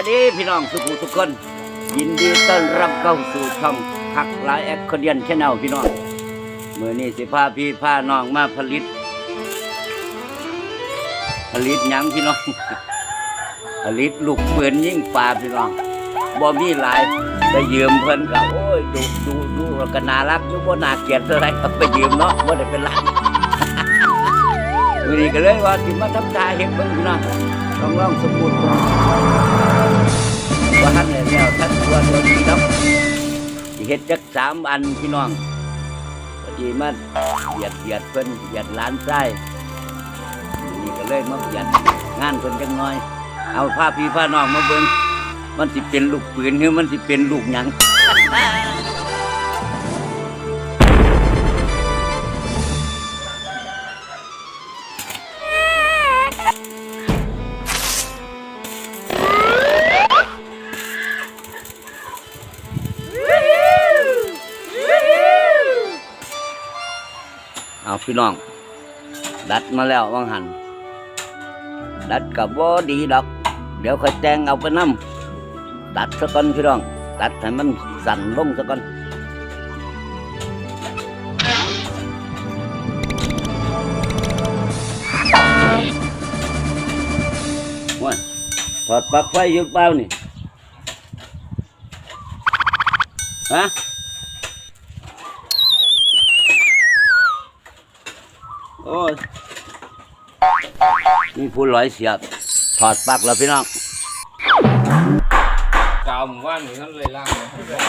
ายดีพี่น้องทุกผู้ทุกคน ยินดีต้อนรับเข้าสู่ช่องทักหลายแอคคเดียนชแนลพี่น้องเมื่อนี้สิพาพี่พาน้องมาผลิต ผลิตหยังพี่น้อง ผลิตลูกปืนยิ่งปลาพี่น้องบ่มีหลายไปยืมเพิ่นก็โอ้ยดูดูดูแล้วก็น่ารักอยู่บ่น่าเกลียดเท่าไหรก็ไปยืมเนาะบ่ได้เป็นไรมื้อนี้ก็เลยว่าสิมาทำทาเฮ็ดเบิ่งพี่น้องลองลองสมมุติเบิ่ง ว่าทันเลยแล้วทันตัวตัวนี้ดอกสิเฮ็ดจักสามอันพี่น้องพอดีมาเหยียดเหยียดเพิ่นเหยียดหลานไส้นี่ก็เลยมาเหยียดงานเพิ่นจังน้อย เอาผ้าพี่ผ้าน้องมาเบิ่งมันสิเป็นลูกปืนหรือมันสิเป็นลูกหยัง พี่น้อง ดัดมาแล้วว่างหันดัดกับบ่ดีดอก เดี๋ยวค่อยแต่งเอาไปน้ำตัดซะก่อนพี่น้องตัดให้มันสั่นลงซะก่อนว่าถอดปลั๊กไฟอยู่เปล่านี่ฮะ อ้ยมีผู้ร้อยเสียบถอดปลั๊กแล้วพี่น้อง กาวหมู่บ้านนี่นั่นเลยล่างเลย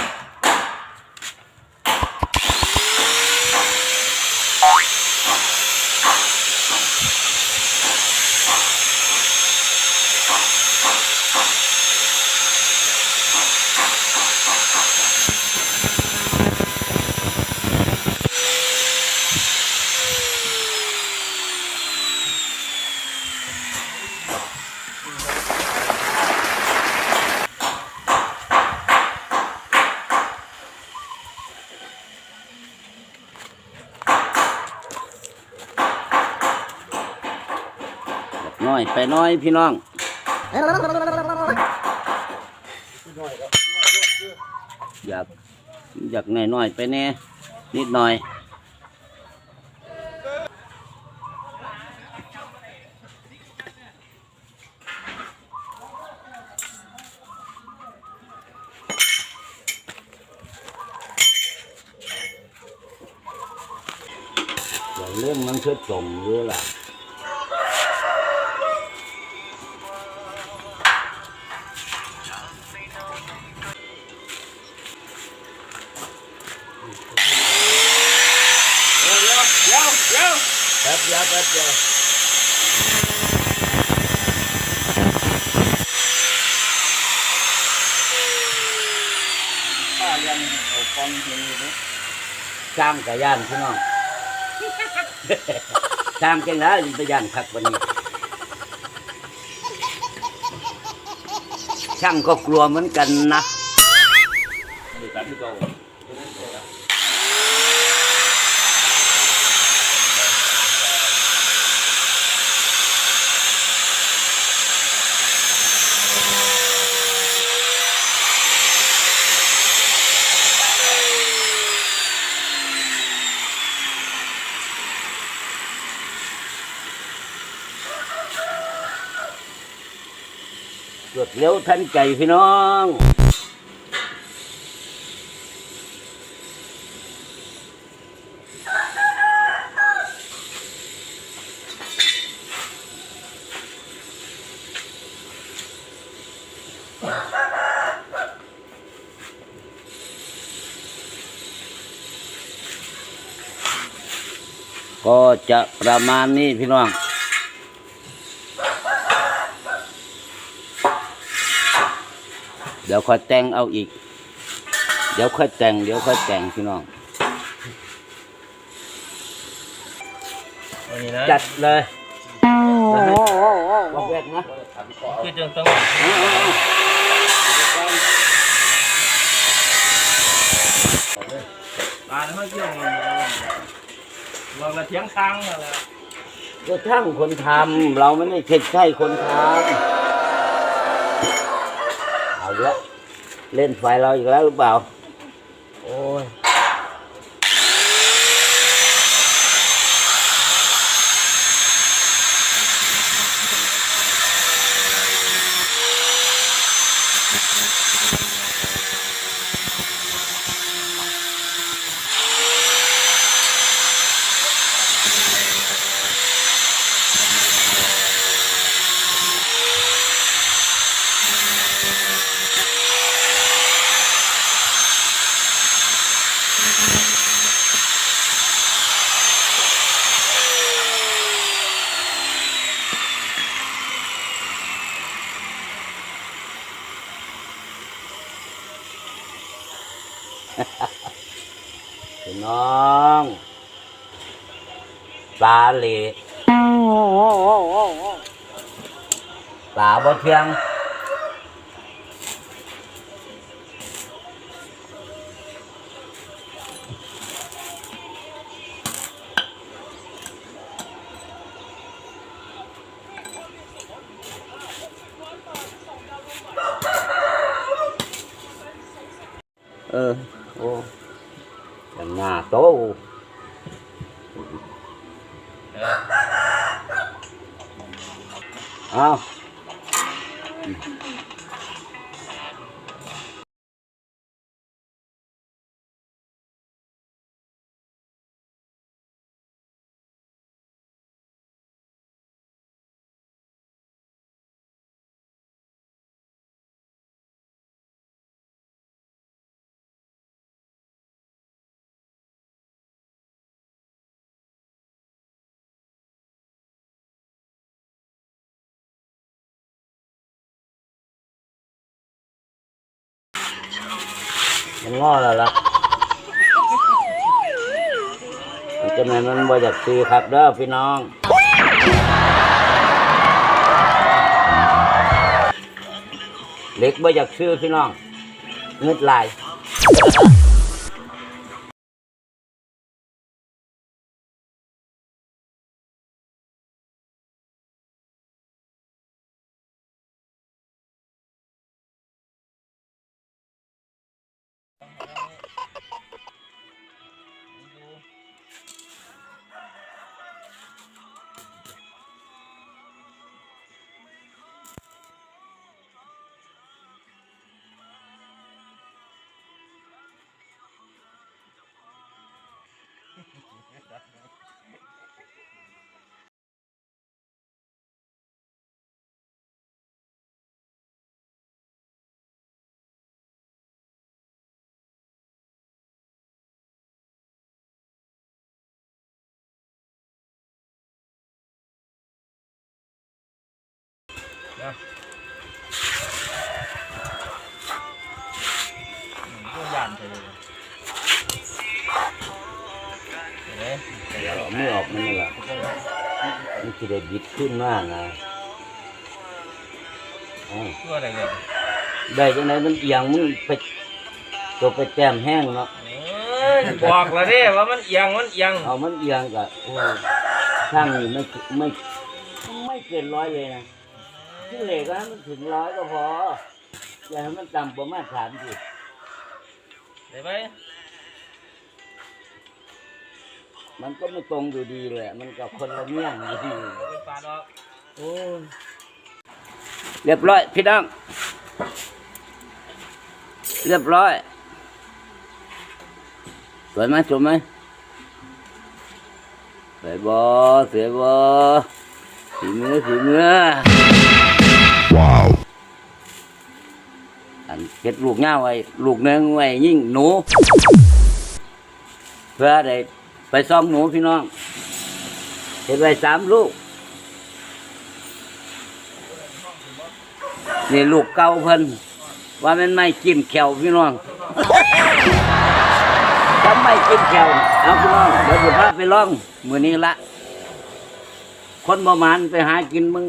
น้อยไปน้อยพี่น้องอยากอยากหน่อยน้อยๆไปแน่นิดหน่อยอย่าเรื่องมันคือจมเรือล่ะ แป๊บเดียวป๊บเดียวป้ายังเอาฟองเห็นอยู่นะช่างกับย่านพี่น้องช่างเก่งแล้วไปย่านคักวันนี้ ช่างก็กลัวเหมือนกันนะนี่ตัดที่ รวดเร็วทันใจพี่น้องก็จะประมาณนี้พี่น้อง ดี๋ยวค่อยแต่งเอาอีก เดี๋ยวค่อยแต่งเดี๋ยวค่อยแต่งพี่น้องวันนี้นะจัดเลยบอกแวกนะคือจังต้องเอาเอาเอาปลาแล้วมันเกี่ยวกันเราละเทียงทางนั่นแหละก็ช่างคนทำเราไม่ได้ใช่ใช่คนทำ อีกแล้วเล่นไฟเราอีกแล้วหรือเปล่า โอ้ย พี่น้อง ปลาเหลปลาบ่เทียง เออ โอ้ยังหน้าโต เออ เอามั งอแล้วล่ะจะไหนมันบ่อยากซื้อครับเด้อพี่น้องเล็กบ่อยากซื้อพี่น้องเงืดลาย ยานไปเลยเห็นไหมเอามือออกมันนี่แหละมันจะได้บิดขึ้นมากนะอ้าวตัวอะไรเนี่ยได้จังไหนมันเอียงมึงไปตัวไปแต้มแห้งเนาะเอ้ยบอกแล้วเด้ว่ามันเอียงมันเอียงเอามันเอียงกับโอ้ยช่างนี่ไม่ไม่ไม่เกินร้อยเลยนะ ที่เหล็กก็ให้มันถึงร้อยก็พอ อย่าให้มันต่ำประมาณสามสิเห็นไหมมันก็ไม่ตรงอยู่ดีเลยมันกับคนละเมี่ยงอยู่ดีเอาไปปาดออกโอ้ยเรียบร้อยพี่น้องเรียบร้อยสวยไหมสวยไหมสวยบอสวยบอสีมือสีมือ Wow. อันเก็ดลูกเงาไว้ลูกหนึงไว้ยิ่งหนู เพื่อได้ไปซ่อมหนูพี่น้องเห็ดไว้สามลูก นี่ลูกเก่าเพิ่นว่ามันไม่จิ้มแขวพี่น้องทำไม่จิ้มแขวเอาพี่น้องเดี๋ยวจะพาไปลองมือนี้ละ คนประมาณไปหากินมึง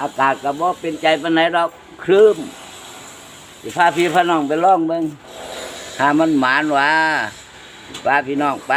อากาศกับ่เป็นใจปานไหนดอกคลืมสิพาพี่พาน้องไปล่องเบิ่งถ้ามันหมานว่าพาพี่น้องไป